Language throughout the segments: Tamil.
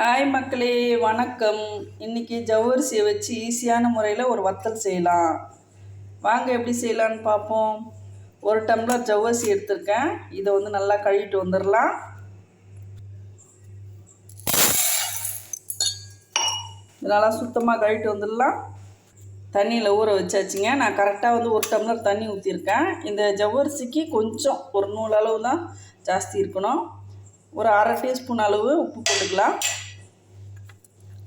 ஹாய் மக்களே வணக்கம். இன்னைக்கு ஜவ்வரிசியை வச்சு ஈஸியான முறையில் ஒரு வத்தல் செய்யலாம். வாங்க எப்படி செய்யலான்னு பார்ப்போம். ஒரு டம்ளர் ஜவ்வரிசி எடுத்திருக்கேன். இதை வந்து நல்லா கழுவிட்டு வந்துடலாம். நல்லா சுத்தமாக கழுவிட்டு வந்துடலாம். தண்ணியில் ஊற வச்சாச்சுங்க. நான் கரெக்டாக வந்து ஒரு டம்ளர் தண்ணி ஊற்றிருக்கேன் இந்த ஜவ்வரிசிக்கு கொஞ்சம் ஒரு நூல் அளவு தான் ஜாஸ்தி இருக்கணும். ஒரு அரை டீஸ்பூன் அளவு உப்பு போட்டுக்கலாம்.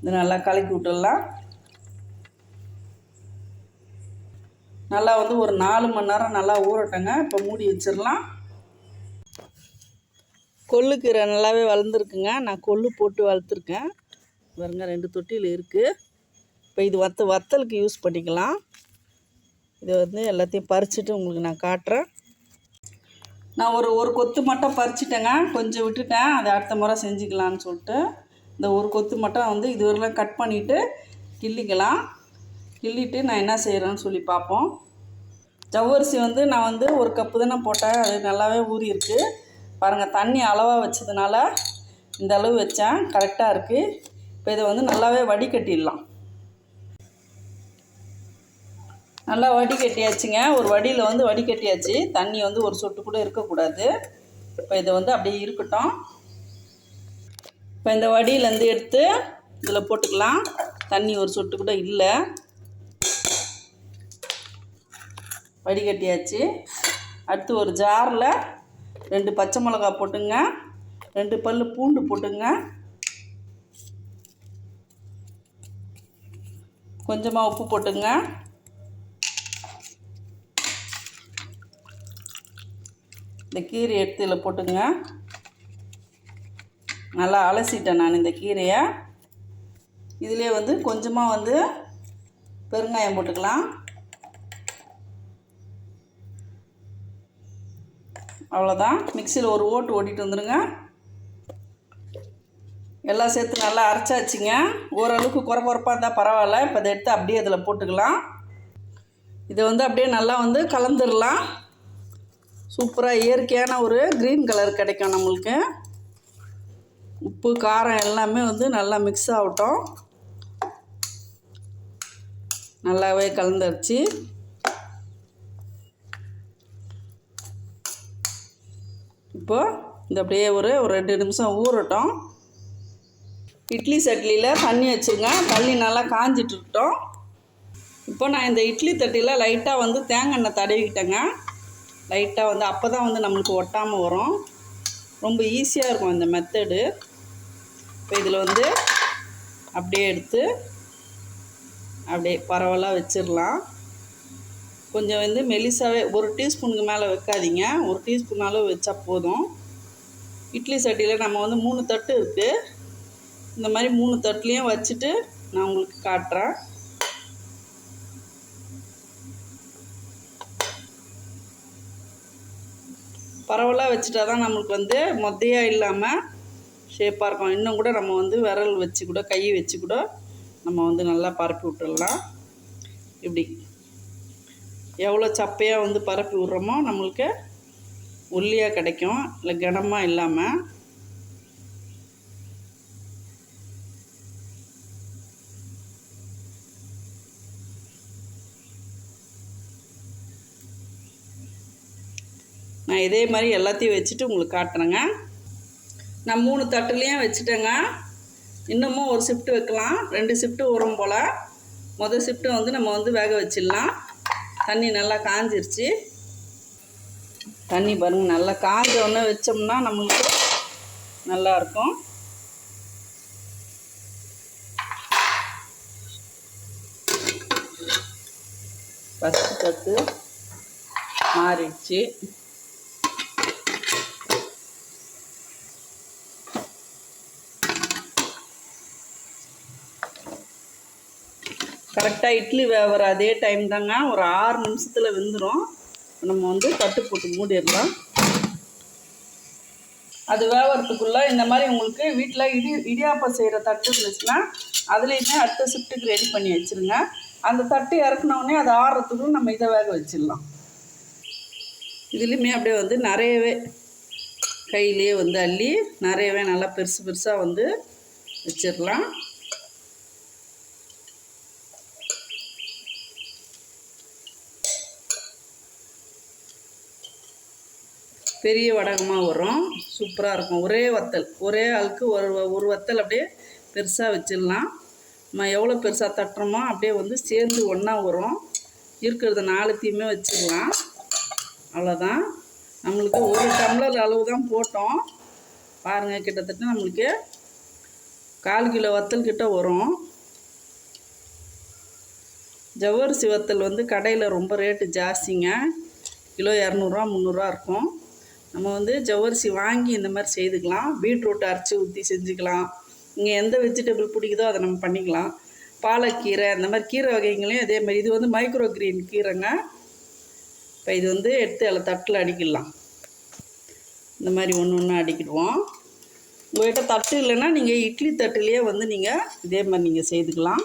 இது நல்லா கலக்கி விட்டுடலாம். நல்லா வந்து ஒரு நாலு மணி நேரம் நல்லா ஊறட்டங்க. இப்போ மூடி வச்சிடலாம். கொல்லுக்கீரை நல்லாவே வளர்ந்துருக்குங்க. நான் கொள்ளு போட்டு வளர்த்துருக்கேன். பாருங்க ரெண்டு தொட்டியில் இருக்குது இப்போ இது வத்த வத்தலுக்கு யூஸ் பண்ணிக்கலாம். இதை வந்து எல்லாத்தையும் பறிச்சுட்டு உங்களுக்கு நான் காட்டுறேன். நான் ஒரு ஒரு கொத்து மட்டும் பறிச்சிட்டேங்க. கொஞ்சம் விட்டுட்டேன். அதை அடுத்த முறை செஞ்சுக்கலான்னு சொல்லிட்டு. இந்த ஒரு கொத்து மட்டும் வந்து இதுவரைலாம் கட் பண்ணிவிட்டு கிள்ளிக்கலாம். கிள்ளிட்டு நான் என்ன செய்கிறேன்னு சொல்லி பார்ப்போம். ஜவ்வரிசி வந்து நான் வந்து ஒரு கப்பு தானே போட்டேன். அது நல்லாவே ஊறி இருக்குது பாருங்கள் தண்ணி அளவாக வச்சதுனால இந்த அளவு வச்சேன். கரெக்டாக இருக்குது இப்போ இதை வந்து நல்லாவே வடிகட்டிடலாம். நல்லா வடிகட்டியாச்சுங்க. ஒரு வடியில் வந்து வடிகட்டியாச்சு. தண்ணி வந்து ஒரு சொட்டு கூட இருக்கக்கூடாது. இப்போ இதை வந்து அப்படியே இருக்கட்டும். இப்போ இந்த வடியிலேருந்து எடுத்து இதில் போட்டுக்கலாம். தண்ணி ஒரு சொட்டு கூட இல்லை. வடிகட்டியாச்சு. அடுத்து ஒரு ஜாரில் ரெண்டு பச்சை மிளகா போட்டுங்க. ரெண்டு பல் பூண்டு போட்டுங்க. கொஞ்சமாக உப்பு போட்டுங்க. இந்த கீரை எடுத்து இதில் போட்டுங்க. நல்லா அலசிட்டேன் நான் இந்த கீரையை. இதிலே வந்து கொஞ்சமாக வந்து பெருங்காயம் போட்டுக்கலாம். அவ்வளோதான் மிக்சியில் ஒரு ஓட்டு ஓட்டிட்டு வந்துடுங்க எல்லாம் சேர்த்து நல்லா அரைச்சாச்சுங்க. ஓரளவுக்கு குறை குறைப்பாக இருந்தால் பரவாயில்ல. இப்போ இதை எடுத்து அப்படியே அதில் போட்டுக்கலாம். இதை வந்து அப்படியே நல்லா வந்து கலந்துடலாம் சூப்பராக இயற்கையான ஒரு க்ரீன் கலர் கிடைக்கும் நம்மளுக்கு. உப்பு காரம் எல்லாமே வந்து நல்லா மிக்ஸ் ஆகட்டும். நல்லாவே கலந்துருச்சு இப்போது இந்த அப்படியே ஒரு ஒரு ரெண்டு நிமிஷம் ஊறட்டும். இட்லி சட்லியில் தண்ணி வச்சுருங்க. தண்ணி நல்லா காஞ்சிட்டு இருக்கட்டும். இப்போ நான் இந்த இட்லி தட்டியில் லைட்டாக வந்து தேங்காய் எண்ணெய் தடவிக்கிட்டேங்க. லைட்டாக வந்து அப்போ தான் வந்து நம்மளுக்கு ஒட்டாமல் வரும். ரொம்ப ஈஸியாக இருக்கும் இந்த மெத்தடு இப்போ இதில் வந்து அப்படியே எடுத்து அப்படியே பரவலாக வச்சிடலாம். கொஞ்சம் வந்து மெலிசாவே ஒரு டீஸ்பூனுக்கு மேலே வைக்காதீங்க. ஒரு டீஸ்பூன் அளவு வச்சா போதும். இட்லி சட்டியில் நம்ம வந்து மூணு தட்டு இருக்குது இந்த மாதிரி மூணு தட்டுலேயும் வச்சுட்டு நான் உங்களுக்கு காட்டுறேன். பரவலாக வச்சுட்டா தான் நம்மளுக்கு வந்து மொத்தையாக இல்லாமல் ஷேப்பாக இருக்கும். இன்னும் கூட நம்ம வந்து விரல் வச்சு கூட கை வச்சு கூட நம்ம வந்து நல்லா பரப்பி விட்டுடலாம் இப்படி. எவ்வளோ சப்பையாக வந்து பரப்பி விட்றோமோ நம்மளுக்கு ஒல்லியாக கிடைக்கும். இல்லை கனமாக இல்லாமல் நான் இதே மாதிரி எல்லாத்தையும் வச்சுட்டு உங்களுக்கு காட்டுறேங்க. நான் மூணு தட்டுலேயும் வச்சுட்டேங்க. இன்னமும் ஒரு ஷிஃப்ட்டு வைக்கலாம். ரெண்டு ஷிஃப்ட்டு வரும் போல். மொதல் ஷிஃப்ட்டு வந்து நம்ம வந்து வேக வச்சிடலாம். தண்ணி நல்லா காஞ்சிருச்சு. தண்ணி பாருங்கள் நல்லா காஞ்ச உடனே வச்சோம்னா நம்மளுக்கு நல்லாயிருக்கும் ஃபஸ்ட்டு தட்டு மாறிடுச்சு. கரெக்டாக இட்லி வேகிற அதே டைம் தாங்க. ஒரு ஆறு நிமிஷத்தில் வெந்துடும் நம்ம வந்து தட்டு போட்டு மூடிடலாம். அது வேகிறதுக்குள்ளே இந்த மாதிரி உங்களுக்கு வீட்டில் இடி இடியாப்பம் செய்கிற தட்டு இருந்துச்சுன்னா அதுலேயுமே அடுத்த ஷிஃப்ட்டுக்கு ரெடி பண்ணி வச்சுருங்க. அந்த தட்டு இறக்குனோடனே அது ஆறுறதுக்குள்ள நம்ம இதை வேக வச்சிடலாம். இதுலேயுமே அப்படியே வந்து நிறையவே கையிலேயே வந்து அள்ளி நிறையவே நல்லா பெருசு பெருசாக வந்து வச்சிடலாம். பெரிய வடகமாக வரும் சூப்பராக இருக்கும். ஒரே வத்தல். ஒரே ஆளுக்கு ஒரு ஒரு வத்தல் அப்படியே பெருசாக வச்சிடலாம். நம்ம எவ்வளோ பெருசாக தட்டுறோமோ அப்படியே வந்து சேர்ந்து ஒன்றா வரும். இருக்கிறத நாலுத்தையுமே வச்சிடலாம். அவ்வளோதான் நம்மளுக்கு ஒரு டம்ளர் அளவு தான் போட்டோம். பாருங்கள் கிட்டத்தட்ட நம்மளுக்கு கால் கிலோ வத்தல் கிட்ட வரும். ஜவ்வரிசி வத்தல் வந்து கடையில் ரொம்ப ரேட்டு ஜாஸ்திங்க. கிலோ இரநூறுவா முந்நூறுரூவா இருக்கும். நம்ம வந்து ஜவ்வரிசி வாங்கி இந்த மாதிரி செய்துக்கலாம். பீட்ரூட் அரைச்சி ஊற்றி செஞ்சுக்கலாம். இங்கே எந்த வெஜிடபிள் பிடிக்குதோ அதை நம்ம பண்ணிக்கலாம். பாலக்கீரை அந்த மாதிரி கீரை வகைகளையும் அதே மாதிரி. இது வந்து மைக்ரோ கிரீன் கீரைங்க. இப்போ இது வந்து எடுத்து அதில் தட்டில் அடிக்கிடலாம் இந்த மாதிரி ஒன்று ஒன்று அடிக்கிடுவோம். உங்கள்கிட்ட தட்டு இல்லைன்னா நீங்கள் இட்லி தட்டுலேயே வந்து நீங்கள் இதே மாதிரி நீங்கள் செய்துக்கலாம்.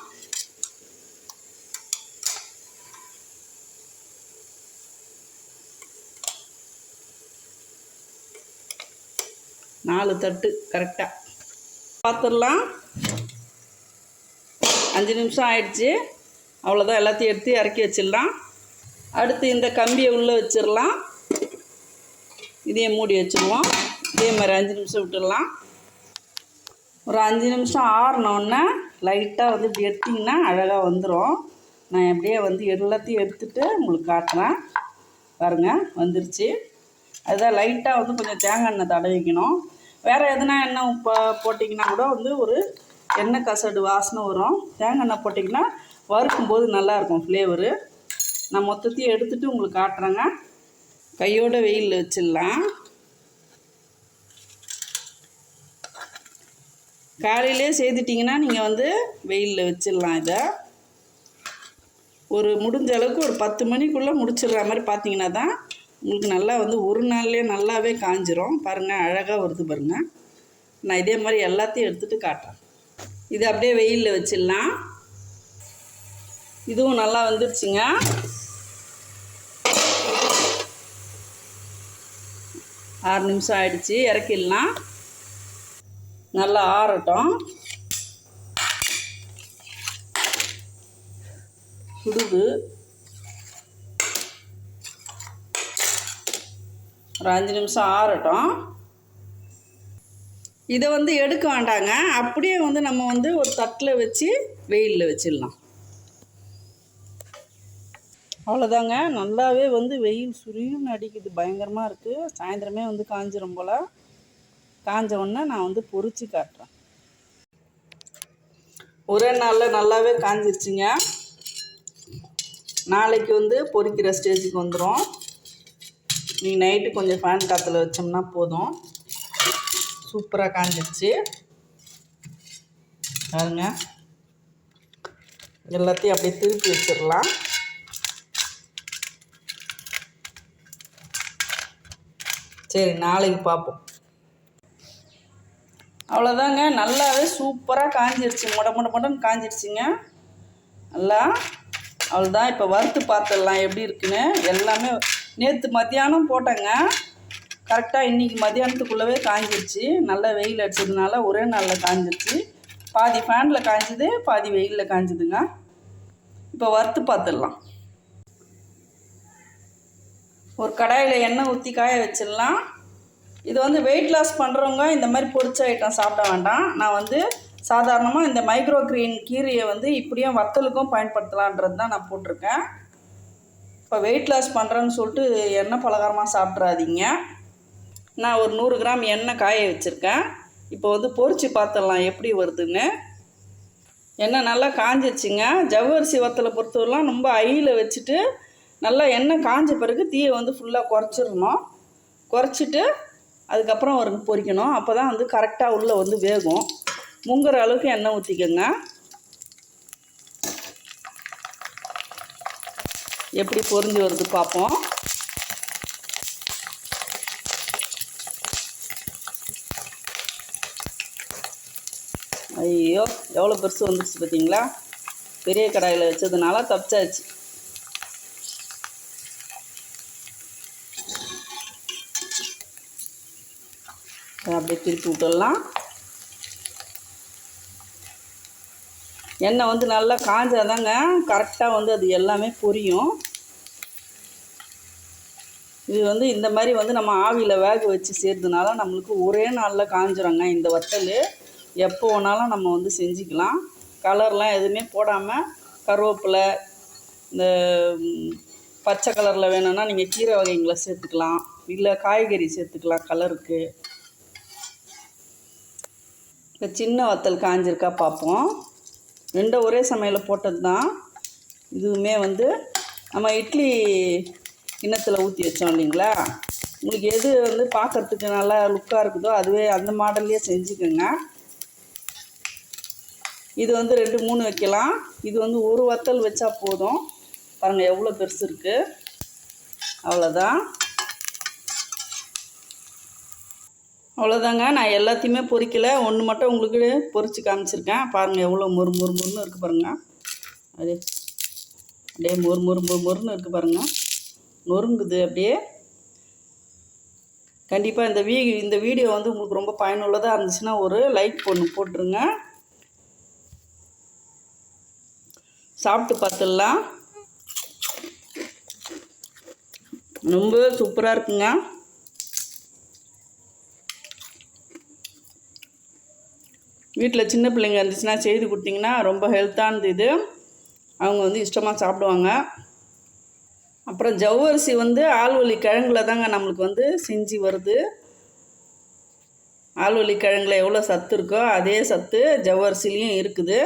நாலு தட்டு கரெக்டாக பார்த்துடலாம் அஞ்சு நிமிஷம் ஆயிடுச்சு. அவ்வளோதான் எல்லாத்தையும் எடுத்து இறக்கி வச்சிடலாம். அடுத்து இந்த கம்பியை உள்ளே வச்சிடலாம். இதையும் மூடி வச்சுருவோம். இதே மாதிரி அஞ்சு நிமிஷம் விட்டுடலாம். ஒரு அஞ்சு நிமிஷம் ஆறினோடனே லைட்டாக வந்து இப்படி எடுத்திங்கன்னா அழகாக வந்துடும் நான் அப்படியே வந்து எல்லாத்தையும் எடுத்துகிட்டு உங்களுக்கு காட்டுறேன். பாருங்கள் வந்துருச்சு. அதுதான் லைட்டாக வந்து கொஞ்சம் தேங்காய் எண்ணெய் தடவிக்கணும். வேறு எதுனா எண்ணெய் இப்போ போட்டிங்கன்னா கூட வந்து ஒரு எண்ணெய் கசடு வாசனை வரும். தேங்காய் எண்ணெய் போட்டிங்கன்னா வறுக்கும்போது நல்லாயிருக்கும் ஃப்ளேவரு நான் மொத்தத்தையும் எடுத்துகிட்டு உங்களுக்கு காட்டுறேங்க. கையோட வெயிலில் வச்சிடலாம். காலையிலே செய்துட்டிங்கன்னா நீங்கள் வந்து வெயிலில் வச்சிடலாம் இதை. ஒரு முடிஞ்ச அளவுக்கு ஒரு பத்து மணிக்குள்ளே முடிச்சிடுற மாதிரி பார்த்தீங்கன்னா தான் உங்களுக்கு நல்லா வந்து ஒரு நாள்லேயே நல்லாவே காஞ்சிரும். பாருங்கள் அழகாக வருது பாருங்கள் நான் இதே மாதிரி எல்லாத்தையும் எடுத்துகிட்டு காட்டுறேன். இது அப்படியே வெயிலில் வச்சிடலாம். இதுவும் நல்லா வந்துருச்சுங்க. ஆறு நிமிஷம் ஆயிடுச்சு இறக்கிடலாம். நல்லா ஆறட்டும். சுடுது ஒரு அஞ்சு நிமிஷம் ஆறட்டும். இதை வந்து எடுக்க வேண்டாங்க. அப்படியே வந்து நம்ம வந்து ஒரு தட்டில் வச்சு வெயிலில் வச்சிடலாம். அவ்வளோதாங்க. நல்லாவே வந்து வெயில் சுரியும் அடிக்குது. பயங்கரமாக இருக்குது சாயந்தரமே வந்து காஞ்சிரும் போல். காஞ்ச உடனே நான் வந்து பொறிச்சு காட்டுறேன். ஒரே நாளில் நல்லாவே காஞ்சிருச்சுங்க. நாளைக்கு வந்து பொறிக்கிற ஸ்டேஜுக்கு வந்துடும் நீங்கள் நைட்டு கொஞ்சம் ஃபேன் காற்றுல வச்சோம்னா போதும். சூப்பராக காஞ்சிருச்சு. பாருங்க. எல்லாத்தையும் அப்படியே திருப்பி வச்சிடலாம். சரி நாளைக்கு பார்ப்போம். அவ்வளோதாங்க நல்லாவே சூப்பராக காஞ்சிருச்சு. முட முட முடன்னு காஞ்சிருச்சுங்க. நல்லா. அவ்வளோதான் இப்போ வறுத்து பார்த்துடலாம். எப்படி இருக்குன்னு. எல்லாமே நேற்று மத்தியானம் போட்டேங்க. கரெக்டாக இன்றைக்கி மத்தியானத்துக்குள்ளவே காய்ஞ்சிருச்சு நல்லா வெயில் அடிச்சதுனால ஒரே நாளில் காய்ஞ்சிருச்சு பாதி ஃபேனில் காய்ஞ்சது பாதி வெயிலில் காய்ஞ்சதுங்க இப்போ வறுத்து பார்த்துடலாம் ஒரு கடாயில் எண்ணெய் ஊற்றி காய வச்சிடலாம். இது வந்து வெயிட் லாஸ் பண்ணுறவங்க இந்த மாதிரி பொரிச்ச ஐட்டம் சாப்பிட வேண்டாம். நான் வந்து சாதாரணமாக இந்த மைக்ரோ கிரீன் கீரையை வந்து இப்படியும் வத்தலுக்கும் பயன்படுத்தலான்றது தான் நான் போட்டிருக்கேன். இப்போ வெயிட் லாஸ் பண்ணுறேன்னு சொல்லிட்டு எண்ணெய் பலகாரமாக சாப்பிட்றாதீங்க. நான் ஒரு நூறு கிராம் எண்ணெய் காய வச்சுருக்கேன். இப்போ வந்து பொறிச்சு பார்த்துடலாம் எப்படி வருதுன்னு. எண்ணெய் நல்லா காஞ்சிச்சுங்க ஜவ்வரிசி வத்தலை பொறுத்தவரைலாம் ரொம்ப ஐயில் வச்சுட்டு நல்லா எண்ணெய் காஞ்ச பிறகு தீயை வந்து ஃபுல்லாக குறைச்சிடணும். குறைச்சிட்டு அதுக்கப்புறம் ஒரு பொரிக்கணும். அப்போ தான் வந்து கரெக்டாக உள்ளே வந்து வேகும். முங்குற அளவுக்கு எண்ணெய் ஊற்றிக்கோங்க எப்படி பொரிஞ்சு வருது பார்ப்போம். ஐயோ எவ்வளோ பெருசு வந்துச்சு பார்த்தீங்களா? பெரிய கடாயில் வச்சதுனால தப்பிச்சாச்சு. அப்படியே திருப்பி விட்டுடலாம். எண்ணெய் வந்து நல்லா காஞ்சாதாங்க கரெக்டாக வந்து அது எல்லாமே புரியும். இது வந்து இந்த மாதிரி வந்து நம்ம ஆவியில் வேக வச்சு செய்கிறதுனால நம்மளுக்கு ஒரே நாளில் காஞ்சிருங்க இந்த வத்தல். எப்போ வேணாலும் நம்ம வந்து செஞ்சுக்கலாம். கலர்லாம் எதுவுமே போடாமல் கருவேப்பிலை இந்த பச்சை கலரில் வேணும்னா நீங்கள் கீரை வகைங்களை சேர்த்துக்கலாம். இல்லை காய்கறி சேர்த்துக்கலாம் கலருக்கு இந்த சின்ன வத்தல் காஞ்சிருக்கா பார்ப்போம் ரெண்டும் ஒரே சமையலில் போட்டது தான் இதுவுமே வந்து நம்ம இட்லி கிண்ணத்தில் ஊற்றி வச்சோம் இல்லைங்களா? உங்களுக்கு எது வந்து பார்க்கறதுக்கு நல்லா லுக்காக இருக்குதோ அதுவே அந்த மாடல்லையே செஞ்சுக்கோங்க. இது வந்து ரெண்டு மூணு வைக்கலாம். இது வந்து ஒரு வத்தல் வச்சா போதும். பாருங்கள் எவ்வளோ பெருசு இருக்குது அவ்வளோதான் அவ்வளோதாங்க நான் எல்லாத்தையுமே பொறிக்கலை. ஒன்று மட்டும் உங்களுக்கு பொரிச்சு காமிச்சிருக்கேன். பாருங்கள் எவ்வளோ மொறு மொறு மொறுன்னு இருக்குது பாருங்கள் அது அப்படியே மொறு மொறு மொறு மொறுன்னு இருக்குது பாருங்கள் நொறுங்குது அப்படியே. கண்டிப்பாக இந்த வீ இந்த வீடியோ வந்து உங்களுக்கு ரொம்ப பயனுள்ளதாக இருந்துச்சுன்னா ஒரு லைக் பொண்ணு போட்டுருங்க. சாப்பிட்டு பார்த்துடலாம். ரொம்ப சூப்பராக இருக்குங்க. வீட்டில் சின்ன பிள்ளைங்க இருந்துச்சுன்னா செய்து கொடுத்தீங்கன்னா ரொம்ப ஹெல்த்தானது இது. அவங்க வந்து இஷ்டமாக சாப்பிடுவாங்க. அப்புறம் ஜவ்வரிசி வந்து ஆள்வலி கிழங்குல தாங்க நம்மளுக்கு வந்து செஞ்சு வருது. ஆள்வலி கிழங்குல எவ்வளோ சத்து இருக்கோ அதே சத்து ஜவ்வரிசிலையும் இருக்குது.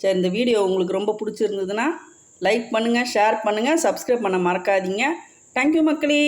சரி இந்த வீடியோ உங்களுக்கு ரொம்ப பிடிச்சிருந்ததுன்னா லைக் பண்ணுங்கள் ஷேர் பண்ணுங்கள் சப்ஸ்கிரைப் பண்ண மறக்காதீங்க. தேங்க்யூ மக்களே.